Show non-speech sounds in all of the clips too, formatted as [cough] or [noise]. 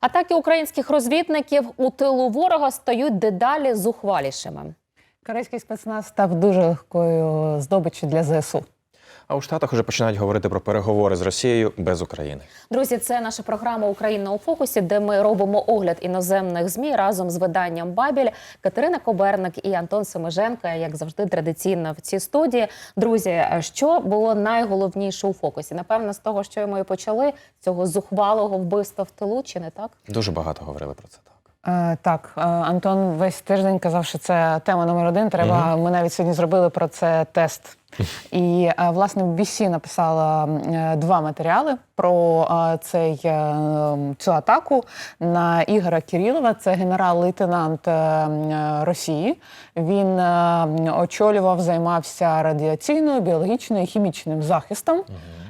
Атаки українських розвідників у тилу ворога стають дедалі зухвалішими. Корейський спецназ став дуже легкою здобиччю для ЗСУ. А у Штатах вже починають говорити про переговори з Росією без України. Друзі, це наша програма Україна у фокусі, де ми робимо огляд іноземних змі разом з виданням Бабіль. Катерина Коберник і Антон Семеженко, як завжди, традиційно в цій студії. Друзі, що було найголовніше у фокусі? Напевно, з того, що ми і почали цього зухвалого вбивства в тилу, чи не так? Дуже багато говорили про це так. Е, так, е, Антон весь тиждень казав, що це тема номер один. Треба. Ми навіть сьогодні зробили про це тест. І е, власне BBC написала два матеріали про цей, цю атаку на Ігора Кірілова. Це генерал-лейтенант Росії. Він очолював, займався радіаційною, біологічною і хімічним захистом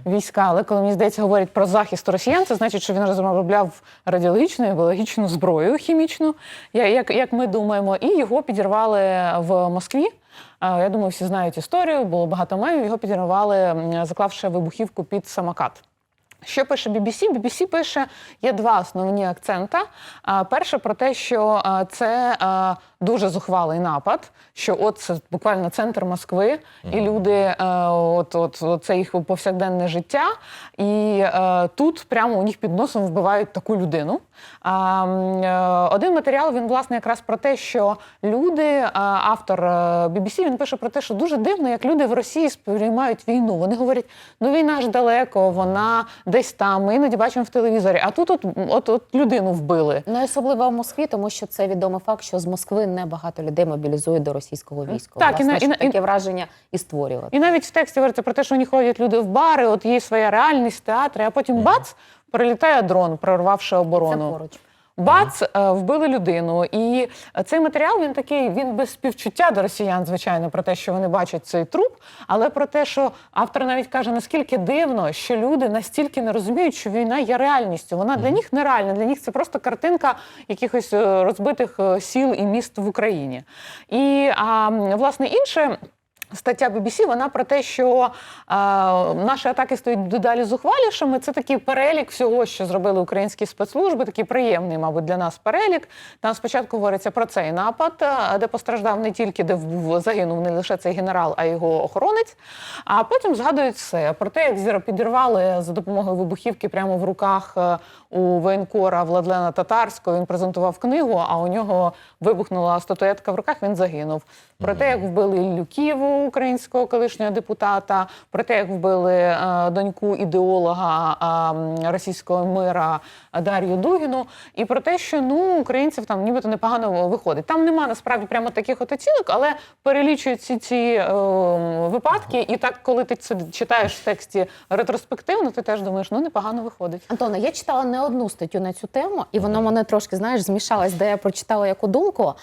війська. Але коли мені здається, говорять про захист росіян, це значить, що він розробляв радіологічну і біологічну зброю хімічну, як, як ми думаємо, і його підірвали в Москві. Я думаю, всі знають історію, було багато мемів. Його підірвали, заклавши вибухівку під самокат. Що пише BBC? BBC пише, є два основні акцента. Перше про те, що це дуже зухвалий напад, що от це буквально центр Москви, і люди, от, от, от це їх повсякденне життя, і тут прямо у них під носом вбивають таку людину. Е, один матеріал він власне якраз про те, що люди, автор е, BBC, він пише про те, що дуже дивно, як люди в Росії сприймають війну. Вони говорять, ну війна ж далеко, вона десь там. Ми іноді бачимо в телевізорі. А тут от, от, от людину вбили. Ну, особливо в Москві, тому що це відомий факт, що з Москви небагато людей мобілізують до російського війська. Так, Власне, і щоб і- таке враження і створювати. І навіть в тексті говориться про те, що вони ходять люди в бари, от є своя реальність, театри, а потім бац, прилітає дрон, прорвавши Це оборону. поруч. Бац, е, вбили людину. І цей матеріал він такий, він без співчуття до росіян, звичайно, про те, що вони бачать цей труп, але про те, що автор навіть каже, наскільки дивно, що люди настільки не розуміють, що війна є реальністю. Вона для них нереальна, для них це просто картинка якихось е, розбитих е, сіл і міст в Україні. І а, власне інше. Стаття BBC, вона про те, що е, наші атаки стають дедалі зухвалішими. Це такий перелік всього, що зробили українські спецслужби, такий приємний, мабуть, для нас перелік. Там спочатку говориться про цей напад, е, де постраждав не тільки, де загинув не лише цей генерал, а його охоронець. А потім згадують все про те, як підірвали за допомогою вибухівки прямо в руках е, у воєнкора Владлена Татарського. Він презентував книгу, а у нього вибухнула статуетка в руках. Він загинув. Про те, як вбили Іллю Ківу, українського колишнього депутата, про те, як вбили е, доньку ідеолога російського мира Дар'ю Дугіну, і про те, що ну українців там нібито непогано виходить. Там нема насправді прямо таких от оцінок, але перелічують ці ці е, випадки. І так, коли ти це читаєш в тексті ретроспективно, ти теж думаєш, ну непогано виходить. Антоне, я читала не одну статтю на цю тему, і воно мене трошки знаєш змішалось, де я прочитала яку думку.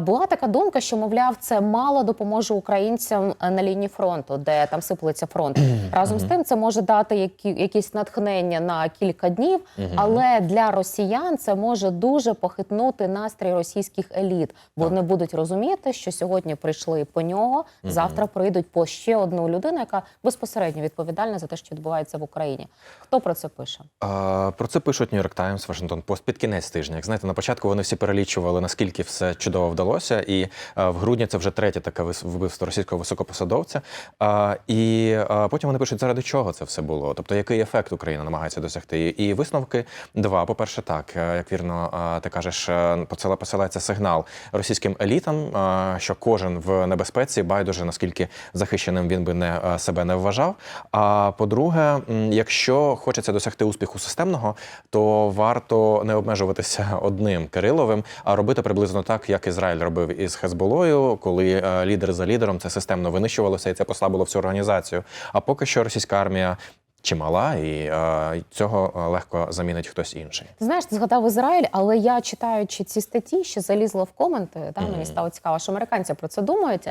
Була така думка, що мовляв, це мало допоможе українцям е, на лінії фронту, де там сиплеться фронт. Разом з тим, це може дати які, якісь натхнення на кілька днів, але для росіян це може дуже похитнути настрій російських еліт. Бо вони будуть розуміти, що сьогодні прийшли по нього, завтра прийдуть по ще одну людину, яка безпосередньо відповідальна за те, що відбувається в Україні. Хто про це пише? А, про це пишуть Нью-Йорк Таймс, Вашингтон Пост під кінець тижня. Як знаєте, на початку вони всі перелічували, наскільки все чудово вдалося. І а, в грудні це вже третє таке вбивство російського високопосадовця. А, і а, потім вони пишуть, заради чого це все було. Тобто, який ефект Україна намагається досягти. І висновки два. По-перше, так, е, як вірно ти кажеш, е, посила- посилається сигнал російським елітам, що кожен в небезпеці, байдуже наскільки захищеним він би не е, себе не вважав. А по-друге, якщо хочеться досягти успіху системного, то варто не обмежуватися одним Кириловим, а робити приблизно так, як Ізраїль робив із Хезболою, коли е, лідер за лідером це системно винищувалося, і це послабило всю організацію. А поки що російська армія чимала, і е, цього е, легко замінить хтось інший. Ти знаєш, ти згадав Ізраїль, але я читаючи ці статті, ще залізла в коменти. Та мені стало цікаво, що американці про це думають.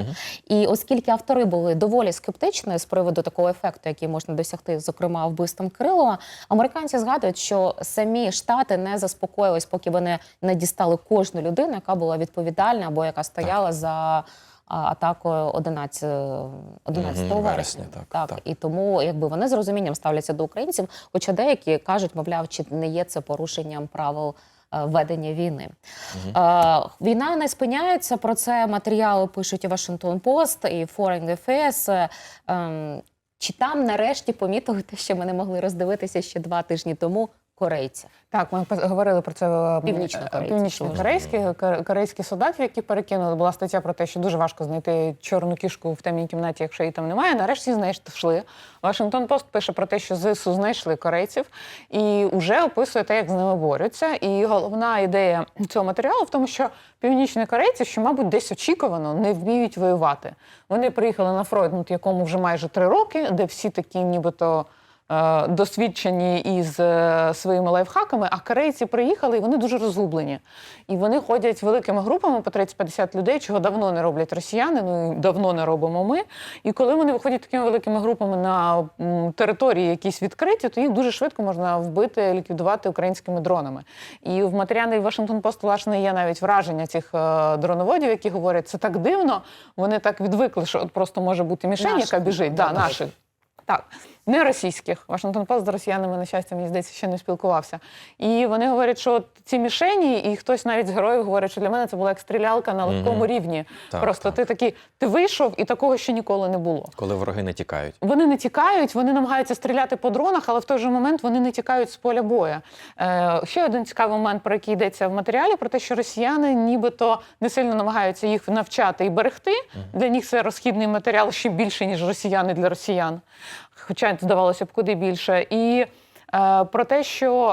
І оскільки автори були доволі скептичні з приводу такого ефекту, який можна досягти, зокрема вбивством Крилова, американці згадують, що самі штати не заспокоїлись, поки вони не дістали кожну людину, яка була відповідальна або яка стояла за. Атакою 11, 11 Мгм, вересня. вересня, так, так. так. І тому якби вони з розумінням ставляться до українців, хоча деякі кажуть, мовляв, чи не є це порушенням правил е, ведення війни. Е, Війна не спиняється. Про це матеріали пишуть і Вашингтон Пост, і Foreign Affairs. Е, ем, Чи там нарешті помітили те, що ми не могли роздивитися ще два тижні тому корейця? Так, ми говорили про це е, північно-корейські кор- корейські солдатів, які перекинули. Була стаття про те, що дуже важко знайти чорну кішку в темній кімнаті, якщо її там немає. Нарешті знайшли. Вашингтон Пост пише про те, що ЗСУ знайшли корейців і вже описує те, як з ними борються. І головна ідея цього матеріалу в тому, що північні корейці, що, мабуть, десь очікувано не вміють воювати. Вони приїхали на Фройдмут, якому вже майже три роки, де всі такі, нібито. Е, Досвідчені із е, своїми лайфхаками, а корейці приїхали і вони дуже розгублені. І вони ходять великими групами по 30-50 людей, чого давно не роблять росіяни, ну і давно не робимо ми. І коли вони виходять такими великими групами на території якісь відкриті, то їх дуже швидко можна вбити, ліквідувати українськими дронами. І в матеріалі Вашингтон Пост власне є навіть враження цих е, дроноводів, які говорять, це так дивно. Вони так відвикли, що от просто може бути мішень, яка біжить. Да, наших. Так, не російських. Вашингтон Пост з росіянами, на щастя, мені здається, ще не спілкувався. І вони говорять, що ці мішені, і хтось навіть з героїв говорить, що для мене це була як стрілялка на легкому рівні. Так, Просто так. ти такий, ти вийшов, і такого ще ніколи не було. Коли вороги не тікають. Вони не тікають, вони намагаються стріляти по дронах, але в той же момент вони не тікають з поля бою. Е, ще один цікавий момент, про який йдеться в матеріалі, про те, що росіяни нібито не сильно намагаються їх навчати і берегти. Для них це розхідний матеріал ще більше, ніж росіяни для росіян. Хоча здавалося б, куди більше. І е, про те, що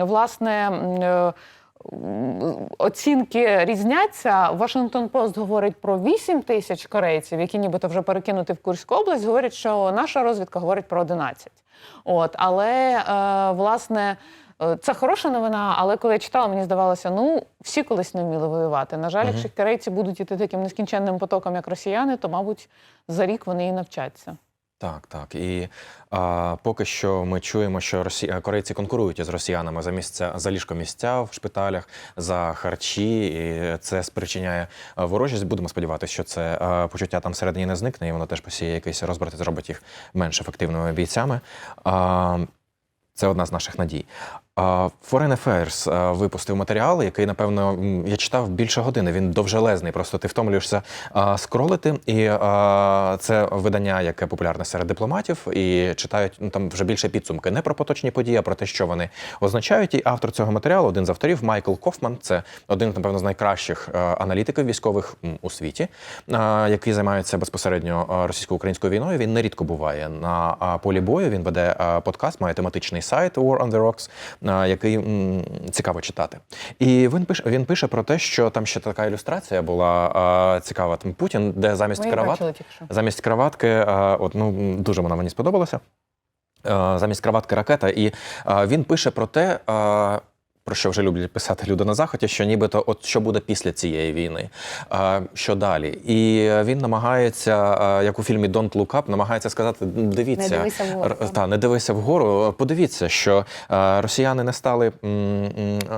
е, власне. е, Оцінки різняться. Вашингтон Пост говорить про 8 тисяч корейців, які нібито вже перекинуті в Курську область. Говорять, що наша розвідка говорить про 11. От, але е, власне. е, Це хороша новина, але коли я читала, мені здавалося, ну всі колись не вміли воювати. На жаль, якщо корейці будуть іти таким нескінченним потоком, як росіяни, то, мабуть, за рік вони і навчаться. Так, так. І а, поки що ми чуємо, що росі... е, корейці конкурують із росіянами за місця за ліжко місця в шпиталях, за харчі, і це спричиняє е, ворожість. Будемо сподіватися, що це а, почуття там всередині не зникне, і воно теж посіє якийсь розбрат зробить їх менш ефективними бійцями. А, це одна з наших надій. Foreign Affairs випустив матеріал, який, напевно, я читав більше години. Він довжелезний, просто ти втомлюєшся скролити. І це видання, яке популярне серед дипломатів, і читають ну, там вже більше підсумки не про поточні події, а про те, що вони означають. І автор цього матеріалу, один з авторів, Майкл Кофман, це один, напевно, з найкращих аналітиків військових у світі, а, який займається безпосередньо російсько-українською війною. Він нерідко буває на полі бою. Він веде подкаст, має тематичний сайт War on the Rocks, який м, цікаво читати. І він пише, він пише про те, що там ще така ілюстрація була а, цікава. Там Путін, де замість тільки що. замість краватки, а, от ну дуже вона мені сподобалася. Замість краватки ракета, і а, він пише про те. а, Про що вже люблять писати люди на заході, що нібито от що буде після цієї війни, що далі, і він намагається, як у фільмі Don't Look Up, намагається сказати: дивіться, Не дивися вгору, та не дивися вгору. Подивіться, що росіяни не стали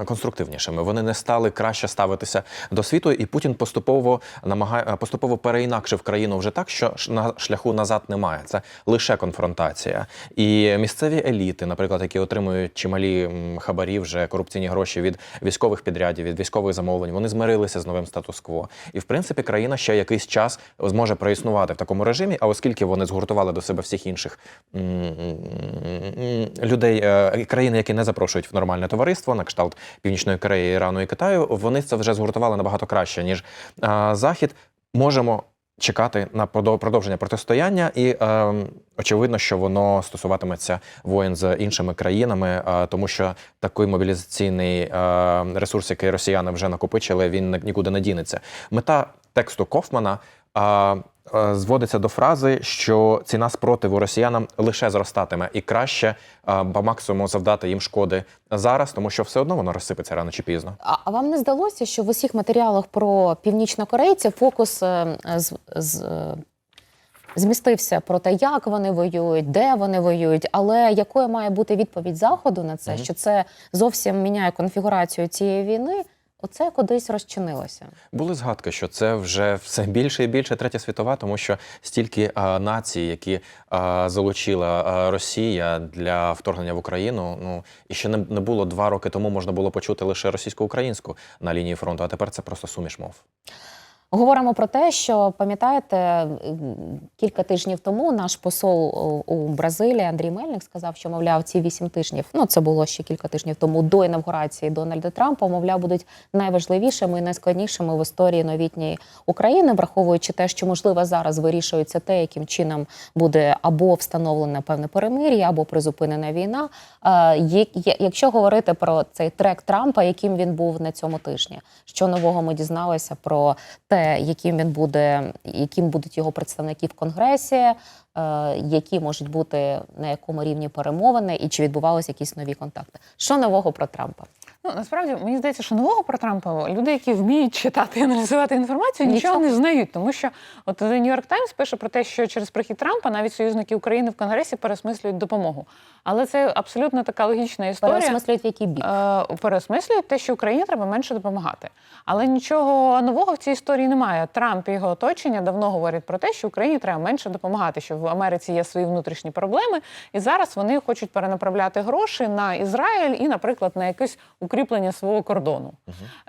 конструктивнішими, вони не стали краще ставитися до світу, і Путін поступово намагає поступово переінакшив країну вже так, що на шляху назад немає. Це лише конфронтація. І місцеві еліти, наприклад, які отримують чималі хабарі, вже корупційні гроші від військових підрядів, від військових замовлень, вони змирилися з новим статус-кво. І в принципі країна ще якийсь час зможе проіснувати в такому режимі. А оскільки вони згуртували до себе всіх інших людей, е, країни, які не запрошують в нормальне товариство, на кшталт Північної Кореї, Ірану і Китаю, вони це вже згуртували набагато краще ніж Захід. Можемо. Чекати на продов- продовження протистояння, і е, очевидно, що воно стосуватиметься воєн з іншими країнами, е, тому що такий мобілізаційний е, ресурс, який росіяни вже накопичили, він ні- нікуди не дінеться. Мета тексту Кофмана е, зводиться до фрази, що ціна спротиву росіянам лише зростатиме, і краще е, по максимуму завдати їм шкоди зараз, тому що все одно воно розсипеться рано чи пізно. А, а вам не здалося, що в усіх матеріалах про північнокорейців фокус е, з, з, е, змістився про те, як вони воюють, де вони воюють, але якою має бути відповідь Заходу на це, Мгм. що це зовсім міняє конфігурацію цієї війни? Оце кудись розчинилося. Були згадки, що це вже все більше і більше третя світова, тому що стільки а, націй, які а, залучила а, Росія для вторгнення в Україну. Ну і ще не, не було два роки тому, можна було почути лише російсько-українську на лінії фронту, а тепер це просто суміш мов. Говоримо про те, що пам'ятаєте, кілька тижнів тому наш посол у- Бразилії Андрій Мельник сказав, що мовляв, ці вісім тижнів, ну це було ще кілька тижнів тому до інавгурації Дональда Трампа, мовляв, будуть найважливішими і найскладнішими в історії новітньої України, враховуючи те, що можливо зараз вирішується те, яким чином буде або встановлене певне перемир'я, або призупинена війна. Е, Якщо говорити про цей трек Трампа, яким він був на цьому тижні, що нового ми дізналися про те, яким він буде, яким будуть його представники в конгресі, е, які можуть бути на якому рівні перемовини, і чи відбувалися якісь нові контакти. Що нового про Трампа? Ну насправді мені здається, що нового про Трампа люди, які вміють читати і аналізувати інформацію, нічого, Нічого. не знають. Тому що от The New York Times пише про те, що через прихід Трампа навіть союзники України в Конгресі переосмислюють допомогу. Але це абсолютно така логічна історія. Переосмислюють в який бік? Е, переосмислюють те, що Україні треба менше допомагати. Але нічого нового в цій історії немає. Трамп і його оточення давно говорять про те, що Україні треба менше допомагати, що в Америці є свої внутрішні проблеми, і зараз вони хочуть перенаправляти гроші на Ізраїль і, наприклад, на якесь укріплення свого кордону.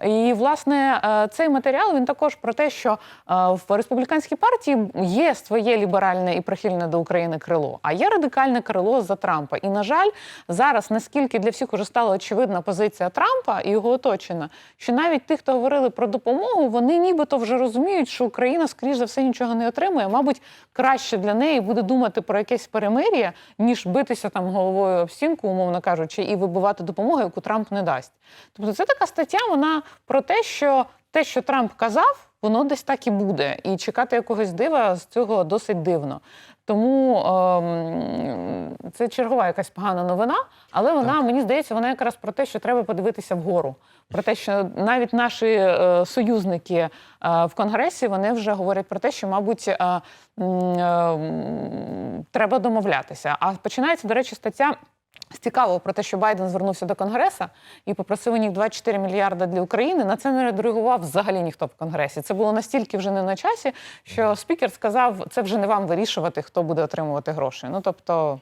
І власне е, цей матеріал він також про те, що е, в республіканській партії є своє ліберальне і прихильне до України крило, а є радикальне крило за Трампа. І на жаль, зараз наскільки для всіх уже стала очевидна позиція Трампа і його оточена, що навіть ті, хто говорили про допомогу, вони нібито вже розуміють, що Україна, скоріш за все, нічого не отримує. Мабуть, краще для неї буде думати про якесь перемир'я, ніж битися там головою об стінку, умовно кажучи, і вибивати допомогу, яку Трамп не дасть. Тобто, це така стаття, вона про те, що те, що Трамп казав, воно десь так і буде. І чекати якогось дива з цього досить дивно. Тому ем, це чергова якась погана новина, але вона, мені здається, вона якраз про те, що треба подивитися вгору. Про те, що навіть наші е, союзники е, в Конгресі вони вже говорять про те, що, мабуть, е, е, треба домовлятися. А починається, до речі, стаття. Цікаво про те, що Байден звернувся до Конгреса і попросив у них 24 мільярда для України. На це не реагував взагалі ніхто в Конгресі. Це було настільки вже не на часі, що спікер сказав, це вже не вам вирішувати, хто буде отримувати гроші. Ну тобто,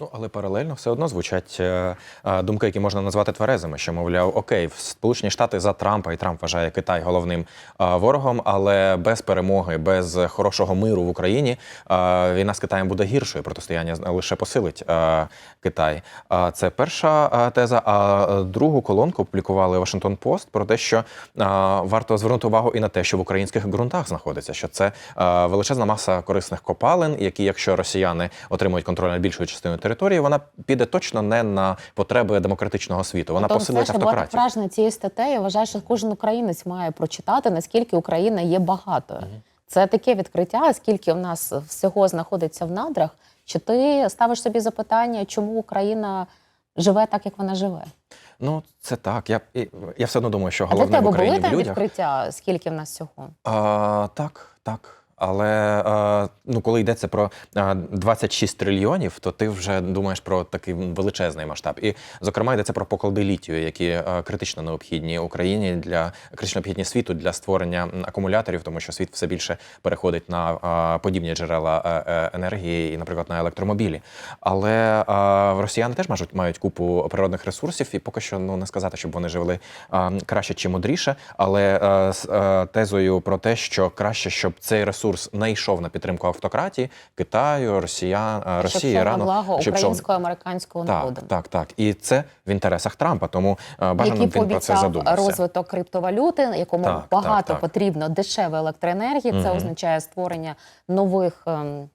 Ну, але паралельно все одно звучать е, е, думки, які можна назвати тверезими, що мовляв, окей, Сполучені Штати за Трампа, і Трамп вважає Китай головним е, ворогом, але без перемоги, без хорошого миру в Україні е, війна з Китаєм буде гіршою. Протистояння лише посилить е, Китай. Е, Це перша е, теза. А е, другу колонку опублікували Вашингтон Пост про те, що е, варто звернути увагу і на те, що в українських ґрунтах знаходиться, що це е, величезна маса корисних копалин, які, якщо росіяни отримують контроль над більшою частиною території, вона піде точно не на потреби демократичного світу. Вона Тобто, посилить автократію. вражена цією статтею. Я вважаю, що кожен українець має прочитати, наскільки Україна є багатою. Це таке відкриття, скільки в нас всього знаходиться в надрах. Чи ти ставиш собі запитання, чому Україна живе так, як вона живе? Ну це так. Я я все одно думаю, що А для головне в тебе були Україні в там людях. відкриття, скільки в нас цього? А, так, так. Але е, ну, коли йдеться про е, 26 трильйонів, то ти вже думаєш про такий величезний масштаб. І, зокрема, йдеться про поклади літію, які е, критично необхідні Україні для критично необхідні світу для створення акумуляторів, тому що світ все більше переходить на е, подібні джерела е, е, енергії, і, наприклад, на електромобілі. Але е, росіяни теж мають, мають купу природних ресурсів, і поки що ну не сказати, щоб вони живели е, краще чи мудріше, але е, з е, тезою про те, що краще, щоб цей ресурс не йшов на підтримку автократії, Китаю, Росіян, е, Росії, щоб Ірану, благо щоб йшов- українського американського народу. так, так, так. І це в інтересах Трампа, тому е, бажано він про це задумався. розвиток криптовалюти, якому Так, багато так, так. потрібно дешевої електроенергії. Це Мгм. означає створення нових ем,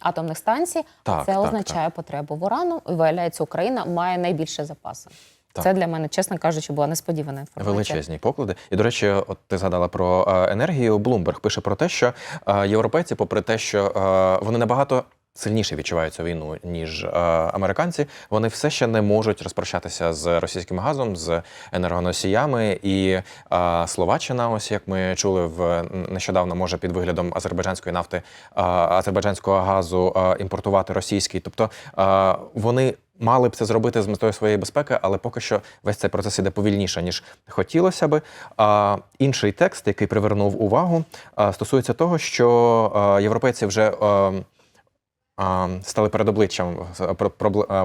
атомних станцій. Так, це так, означає потребу в урану. Виявляється, Україна має найбільше запаси. Так. Це для мене, чесно кажучи, була несподівана інформація. Величезні поклади. І до речі, от ти згадала про е, енергію. Bloomberg пише про те, що е, європейці, попри те, що е, вони набагато. Сильніше відчувають цю війну ніж е, американці. Вони все ще не можуть розпрощатися з російським газом, з енергоносіями. І е, Словаччина, ось як ми чули в нещодавно, може під виглядом азербайджанської нафти, е, азербайджанського газу е, імпортувати російський. Тобто е, вони Мали б це зробити з метою своєї безпеки, але поки що весь цей процес іде повільніше, ніж хотілося би. А інший текст, який привернув увагу, стосується того, що європейці вже а, стали перед обличчям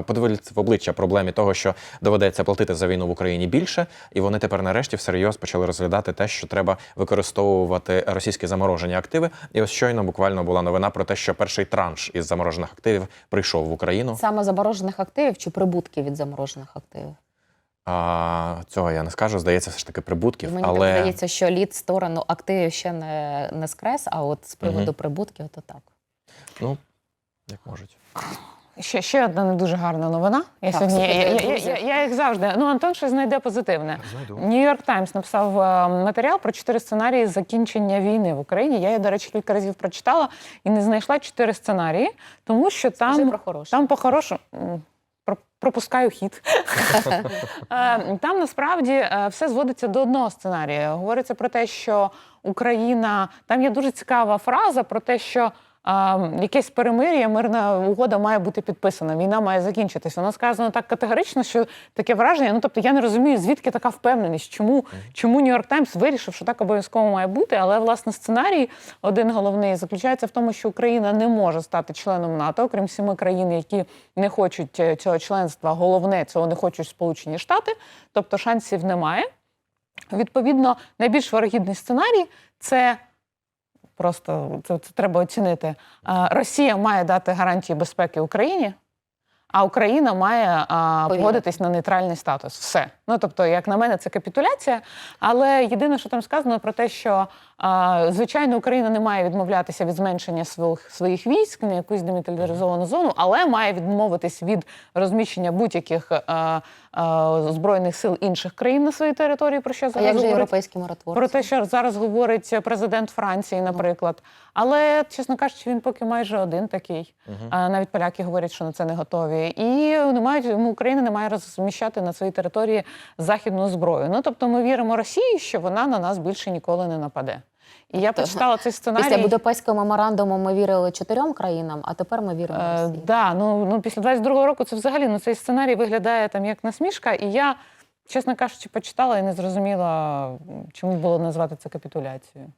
подивилися в обличчя проблемі того, що доведеться платити за війну в Україні більше, і вони тепер нарешті всерйоз почали розглядати те, що треба використовувати російські заморожені активи. І ось щойно буквально була новина про те, що перший транш із заморожених активів прийшов в Україну. Саме заморожених активів чи прибутки від заморожених активів? А, цього я не скажу. Здається, все ж таки прибутків, Мені але так здається, що лід сторону активів ще не, не скрес, а от з приводу Мгм. прибутків, то так. ну як можуть. Ще, ще одна не дуже гарна новина. Я Так, сьогодні я, я, я, я, я як завжди. Ну Антон щось знайде позитивне. Нью-Йорк Таймс написав е, матеріал про чотири сценарії закінчення війни в Україні. Я її, до речі, кілька разів прочитала і не знайшла чотири сценарії, тому що Скажи там про хороше. Там по-хорошому. про- Пропускаю хід. [laughs] Е, Там насправді е, все зводиться до одного сценарію. Говориться про те, що Україна там є дуже цікава фраза про те, що е, якесь перемир'я, мирна угода має бути підписана, війна має закінчитися. Воно сказано так категорично, що таке враження. Ну тобто я не розумію, звідки така впевненість, чому, чому Нью-Йорк Таймс вирішив, що так обов'язково має бути. Але власне сценарій один головний заключається в тому, що Україна не може стати членом НАТО, окрім сіми країн, які не хочуть е, цього членства. Головне цього не хочуть Сполучені Штати, тобто шансів немає. Відповідно, найбільш вирогідний сценарій це просто це, це треба оцінити. Росія має дати гарантії безпеки Україні. А Україна має а, погодитись на нейтральний статус. Все. Ну тобто, як на мене, це капітуляція. Але єдине, що там сказано про те, що звичайно Україна не має відмовлятися від зменшення своїх своїх військ на якусь демілітаризовану зону, але має відмовитись від розміщення будь-яких а, а, збройних сил інших країн на своїй території. Про що А як же європейські миротворці? Про те, що зараз говорить президент Франції, наприклад. Але, чесно кажучи, він поки майже один такий. А навіть поляки говорять, що на це не готові. І не мають ну, Україна не має розміщати на своїй території західну зброю. Ну тобто, ми віримо Росії, що вона на нас більше ніколи не нападе. І я почитала цей сценарій. Після Будапештського меморандуму ми вірили чотирьом країнам, а тепер ми віримо Е, Росії. да, ну, ну після 22-го року це взагалі ну, цей сценарій виглядає там як насмішка. І я, чесно кажучи, почитала і не зрозуміла, чому було назвати це капітуляцією.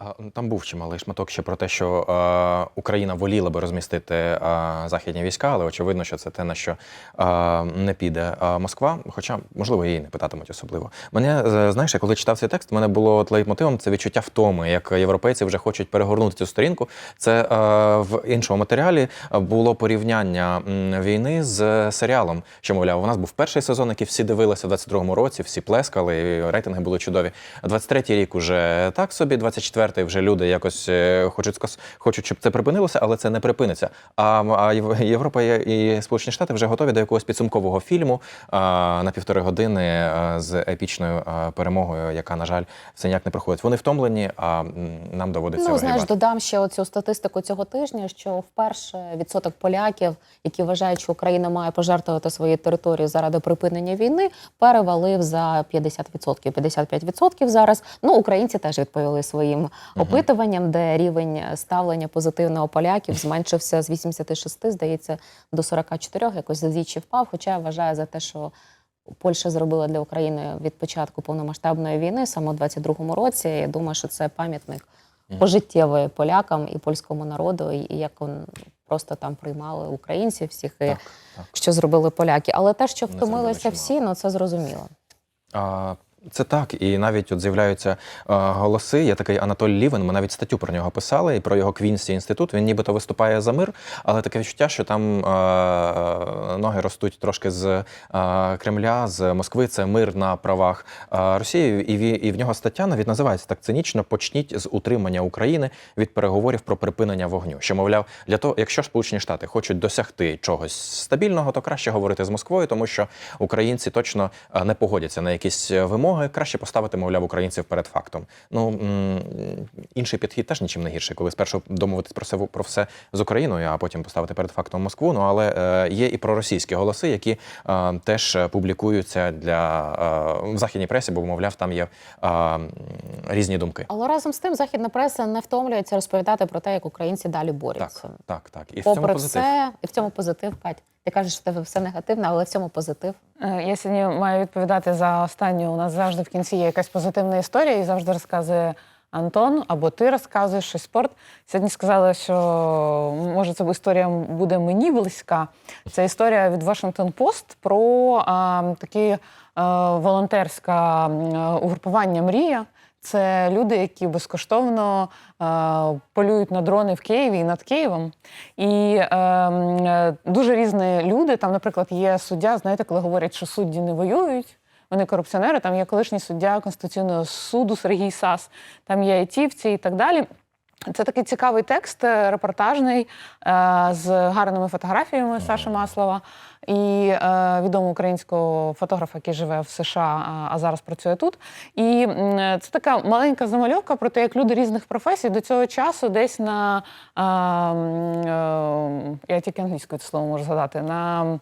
А, Там був чималий шматок ще про те, що е, Україна воліла би розмістити е, західні війська, але очевидно, що це те, на що е, не піде е, Москва. Хоча, можливо, її не питатимуть особливо. Мене знаєш, коли читав цей текст, мене було от лейтмотивом це відчуття втоми, як європейці вже хочуть перегорнути цю сторінку. Це е, в іншому матеріалі було порівняння війни з серіалом, що мовляв, у нас був перший сезон, який всі дивилися в 22-му році, всі плескали, і рейтинги були чудові. 23-й рік уже так собі, 24-й вже люди якось е, хочуть хочуть, щоб це припинилося, але це не припиниться. А, а Єв- Європа і Сполучені Штати вже готові до якогось підсумкового фільму а, на півтори години а, з епічною а, перемогою, яка, на жаль, все ніяк не проходить. Вони втомлені, а нам доводиться Ну, знаєш, вигрібати. додам ще оцю статистику цього тижня, що вперше відсоток поляків, які вважають, що Україна має пожертвувати свою територію заради припинення війни, перевалив за 50%, 55% зараз. Ну, українці теж відповіли своїм опитуванням, де рівень ставлення позитивного поляків зменшився з 86, здається, до 44, якось задвічі впав. Хоча я вважаю за те, що Польща зробила для України від початку повномасштабної війни, саме у 22-му році. Я думаю, що це пам'ятник пожиттєвий полякам і польському народу, і і як он просто там приймали українців всіх, і Так, так. що зробили поляки. Але те, що втомилися всі, ну це зрозуміло. А, Це так, і навіть от з'являються е, голоси. Є такий Анатолій Лівен. Ми навіть статтю про нього писали і про його Квінсі інститут. Він нібито виступає за мир, але таке відчуття, що там е, ноги ростуть трошки з е, Кремля, з Москви. Це мир на правах е, Росії. І, ві- і в нього стаття навіть називається так цинічно: почніть з утримання України від переговорів про припинення вогню. Що мовляв, для того, якщо Сполучені Штати хочуть досягти чогось стабільного, то краще говорити з Москвою, тому що українці точно е, не погодяться на якісь е, вимоги. Краще поставити, мовляв, українців перед фактом. Ну інший підхід теж нічим не гірший, коли спершу домовитись про все про все з Україною, а потім поставити перед фактом Москву. Ну але е, є і проросійські голоси, які е, теж публікуються для е, в західній пресі, бо мовляв, там є е, різні думки. Але разом з тим західна преса не втомлюється розповідати про те, як українці далі борються. Так, так, так. І в цьому Попри позитив. все, і в цьому позитив Кать. Ти кажеш, що в тебе все негативно, але в цьому позитив. Е, Я сьогодні маю відповідати за останню. У нас завжди в кінці є якась позитивна історія, і завжди розказує Антон, або ти розказуєш щось спорт. Сьогодні сказали, що може це історія буде мені близька. Це історія від Washington Post про а, такі а, волонтерське м, угрупування Мрія. Це люди, які безкоштовно е, полюють на дрони в Києві і над Києвом. І е, е, дуже різні люди. Там, наприклад, є суддя, знаєте, коли говорять, що судді не воюють. Вони корупціонери, там є колишній суддя Конституційного суду Сергій Сас, там є айтівці і так далі. Це такий цікавий текст, е, репортажний, е, з гарними фотографіями Саші Маслова і е, відомого українського фотографа, який живе в США, а- зараз працює тут. І це така маленька замальовка про те, як люди різних професій до цього часу десь на я тільки англійською це слово можу згадати. на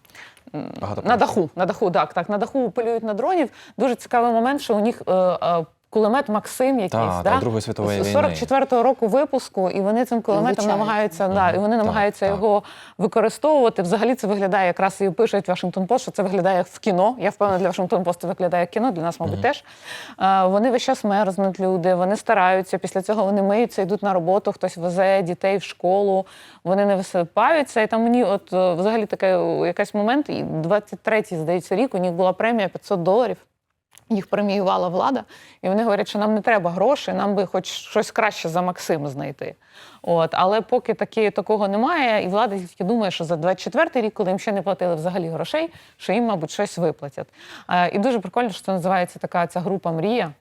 Багато на даху, на даху, так, так, на даху полюють на дронів. Дуже цікавий момент, що у них е, е, кулемет Максим якийсь, Та, да? та, Другої світової 44-го року випуску, і вони цим кулеметом намагаються, да, і вони намагаються так. його використовувати. Взагалі це виглядає якраз і пишуть Вашингтон Пост, що це виглядає як в кіно. Я впевнена, для Вашингтон Пост це виглядає як кіно, для нас, мабуть, теж. Е, Вони весь час мерзнуть люди, вони стараються. Після цього вони миються, йдуть на роботу, хтось везе дітей в школу, вони не висипаються. І там мені, от е, взагалі, таке якийсь момент, і 23-й, здається, рік, у них була премія 500 доларів. Їх преміювала влада, і вони говорять, що нам не треба грошей, нам би хоч щось краще за Максим знайти. От, але поки такі, такого немає, і влада тільки думає, що за 24-й рік, коли їм ще не платили взагалі грошей, що їм, мабуть, щось виплатять. Е, і дуже прикольно, що це називається така ця група Мрія.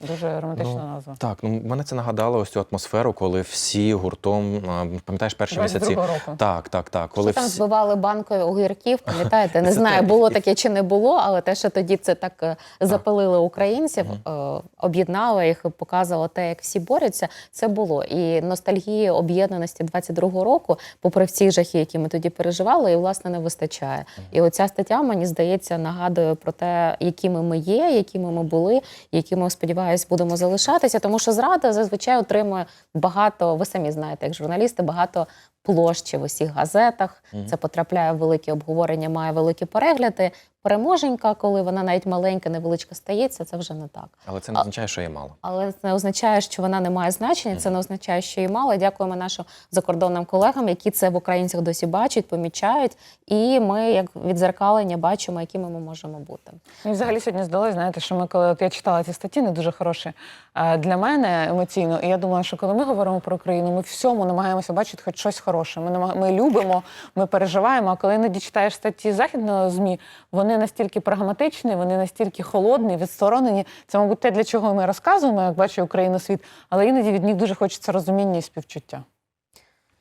Дуже романтична назва. Так, ну мене це нагадало ось цю атмосферу, коли всі гуртом, пам'ятаєш, перші місяці. року. Так, так, так. Коли Що там збивали банкою огірків, пам'ятаєте? Не знаю, було таке чи не було, але те, що тоді це так е, запалили українців, е, об'єднало їх, показувало те, як всі борються. Це було. І ностальгії об'єднаності 22-го року, попри всі жахи, які ми тоді переживали, і власне не вистачає. І оця стаття, мені здається, нагадує про те, якими ми є, якими ми були, якими, сподіваюсь, будемо залишатися. Тому що зрада зазвичай отримує багато, ви самі знаєте, як журналісти, багато площі в усіх газетах. Це потрапляє в великі обговорення, має великі перегляди. Переможенька, коли вона навіть маленька, невеличка стається, це вже не так. Але це не означає, що є мало. Але це не означає, що вона не має значення. Це не означає, що її мало. Дякуємо нашим закордонним колегам, які це в українцях досі бачать, помічають. І ми, як відзеркалення, бачимо, якими ми можемо бути. І взагалі сьогодні здалося, знаєте, що ми, коли от я читала ці статті, не дуже хороші для мене емоційно. І я думаю, що коли ми говоримо про Україну, ми всьому намагаємося бачити хоч щось хороше. Ми ми любимо, ми переживаємо. А коли іноді читаєш статті західного змі, вони настільки прагматичні, вони настільки холодні, відсторонені. Це, мабуть, те, для чого ми розказуємо, як бачить Україну світ, але іноді від них дуже хочеться розуміння і співчуття.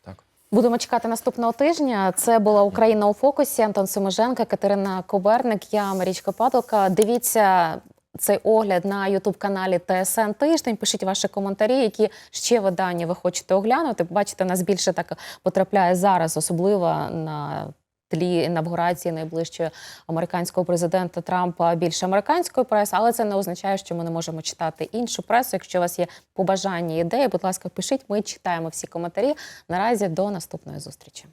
Так. Будемо чекати наступного тижня. Це була Україна у фокусі. Антон Симоженко, Катерина Коберник, я Марічка Падалка. Дивіться. Цей огляд на Ютуб каналі ТСН Тиждень. Пишіть ваші коментарі, які ще видання ви хочете оглянути. Бачите, нас більше так потрапляє зараз, особливо на тлі інавгурації найближчої американського президента Трампа більше американської преси, але це не означає, що ми не можемо читати іншу пресу. Якщо у вас є побажання ідеї, будь ласка, пишіть. Ми читаємо всі коментарі. Наразі до наступної зустрічі.